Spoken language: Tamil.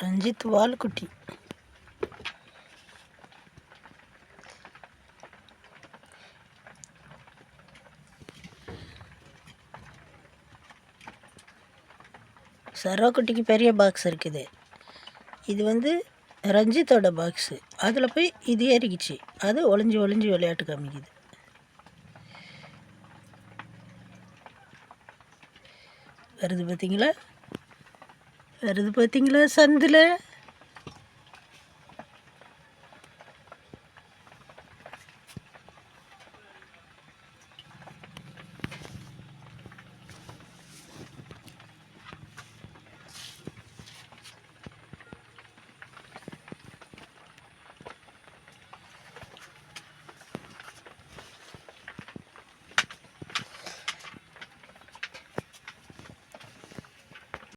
ரஞ்சித் வால்குட்டி. சரோக்குட்டிக்கு பெரிய பாக்ஸ் இருக்குது. இது வந்து ரஞ்சித்தோட பாக்ஸு அதில் போய் இது ஏறிக்கிச்சு. அது ஒளிஞ்சு ஒளிஞ்சு விளையாட்டு காமிக்குது. வருது பார்த்தீங்களா வருது பார்த்தீங்களா சந்தில்?